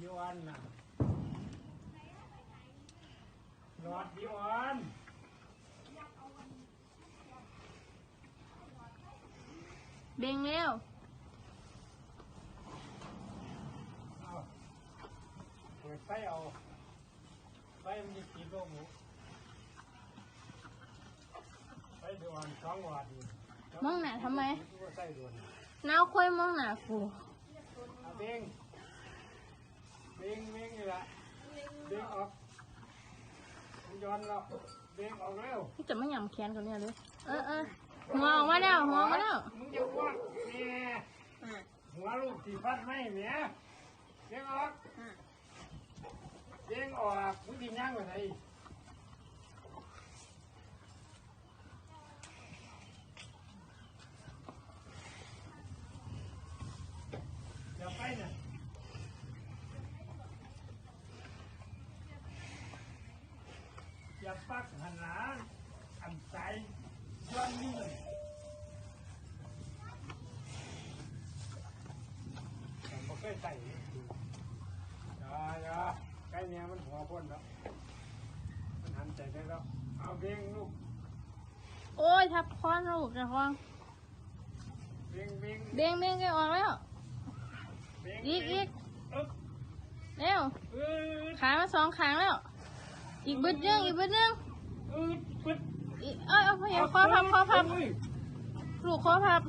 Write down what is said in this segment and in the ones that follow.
ดิวอันน่ะหลอดดิวอันเบ่งเร็วเอาเปิดไฟเอาไฟมันจะกินโลกหมูไฟดิวอันสองวัตต์มองหน้าทำไมใส่ด่วนน้าวค่อยมองหน้ากูเอาเบ่ง เบ่งเบ่งนี่ละเบ่งออกมันย้อนแล้วเบ่งออกเร็วนี่จะไม่หย่ำแขนเขาเนี่ยเลยเออเออหัวออกมาแล้วหัวออกมาแล้วมึงจะอ้วกเนี่ยหัวลูกที่ฟัดไม่เนี่ยเบ่งออกเบ่งออกมึงดิย่างไปไหนอย่าไปนะ อย่าปักหันหลังอันใจย้อนนี่เลยผมบ่เคยใส่อย่าอย่าใกล้เนี้ยมันหัวพ่นแล้วมันหันใจได้แล้วเอาเบ่งลูกโอ้ยทับคอนลูกจะคล้องเบ่งเบ่งเบ่งเบ่งก็ออกแล้วเบ่งอีกอีกอึ๊บเร็วอึดขามาสองขางแล้ว อีกบึดนึงอีกบึดนึงอึดปึ๊ดอีกเอ้ยเอาพยาคอพับคอพับอุ้ยลูกคอพับ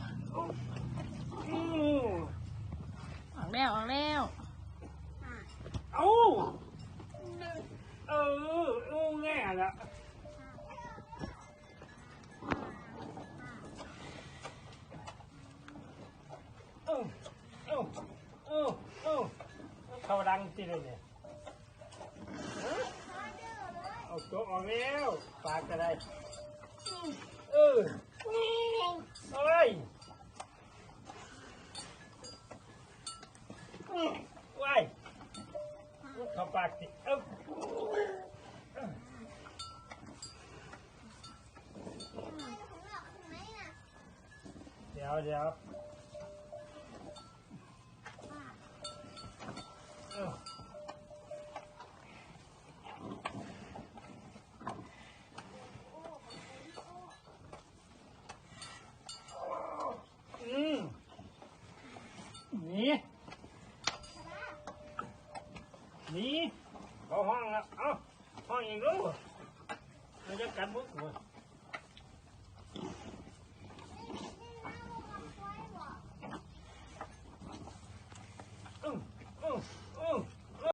อือออกแล้วออกแล้วเอาเออเออแง่ละเออเออเออเออเขาดังจีเลยเนี่ยฮะ เอาโตัวออกแล้วปากก็ได้เออเอ้ยว้ายเข้าปากสิเอ้าเดี๋ยวเดี๋ยวเอ้าอืมหนี ห นีเขาห้องแล้วเอ้าห้องอีกแล้วมันจะกัดพวกหัว